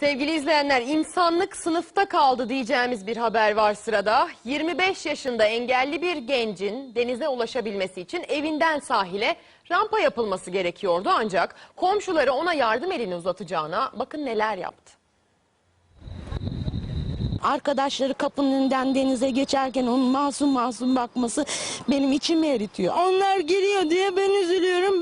Sevgili izleyenler, insanlık sınıfta kaldı diyeceğimiz bir haber var sırada. 25 yaşında engelli bir gencin denize ulaşabilmesi için evinden sahile rampa yapılması gerekiyordu. Ancak komşuları ona yardım elini uzatacağına bakın neler yaptı. Arkadaşları kapının önünden denize geçerken onun masum masum bakması benim içimi eritiyor. Onlar giriyor diye ben üzülüyorum.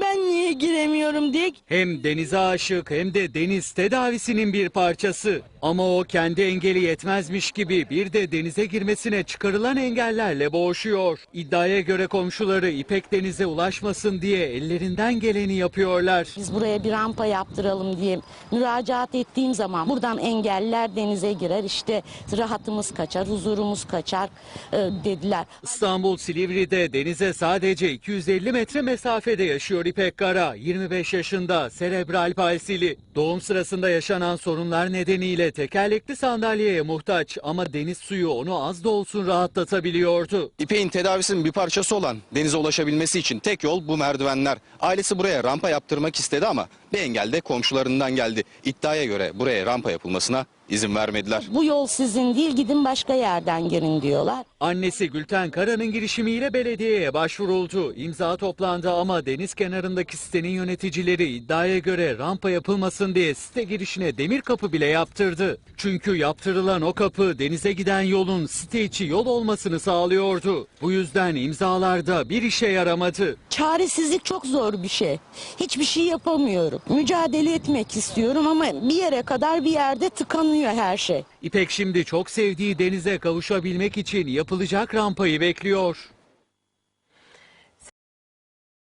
Hem denize aşık hem de deniz tedavisinin bir parçası. Ama o kendi engeli yetmezmiş gibi bir de denize girmesine çıkarılan engellerle boğuşuyor. İddiaya göre komşuları İpek denize ulaşmasın diye ellerinden geleni yapıyorlar. Biz buraya bir rampa yaptıralım diye müracaat ettiğim zaman buradan engeller denize girer işte rahatımız kaçar, huzurumuz kaçar e, dediler. İstanbul Silivri'de denize sadece 250 metre mesafede yaşıyor İpek Kara. 25 yaşında, serebral palsili. Doğum sırasında yaşanan sorunlar nedeniyle tekerlekli sandalyeye muhtaç ama deniz suyu onu az da olsun rahatlatabiliyordu. İpek'in tedavisinin bir parçası olan denize ulaşabilmesi için tek yol bu merdivenler. Ailesi buraya rampa yaptırmak istedi ama bir engel de komşularından geldi. İddiaya göre buraya rampa yapılmasına izin vermediler. Bu yol sizin değil gidin başka yerden girin diyorlar. Annesi Gülten Kara'nın girişimiyle belediyeye başvuruldu. İmza toplandı ama deniz kenarındaki sitenin yöneticileri iddiaya göre rampa yapılmasın diye site girişine demir kapı bile yaptırdı. Çünkü yaptırılan o kapı denize giden yolun site içi yol olmasını sağlıyordu. Bu yüzden imzalarda bir işe yaramadı. Çaresizlik çok zor bir şey. Hiçbir şey yapamıyorum. Mücadele etmek istiyorum ama bir yere kadar bir yerde tıkanıyor her şey. İpek şimdi çok sevdiği denize kavuşabilmek için yapılacak rampayı bekliyor.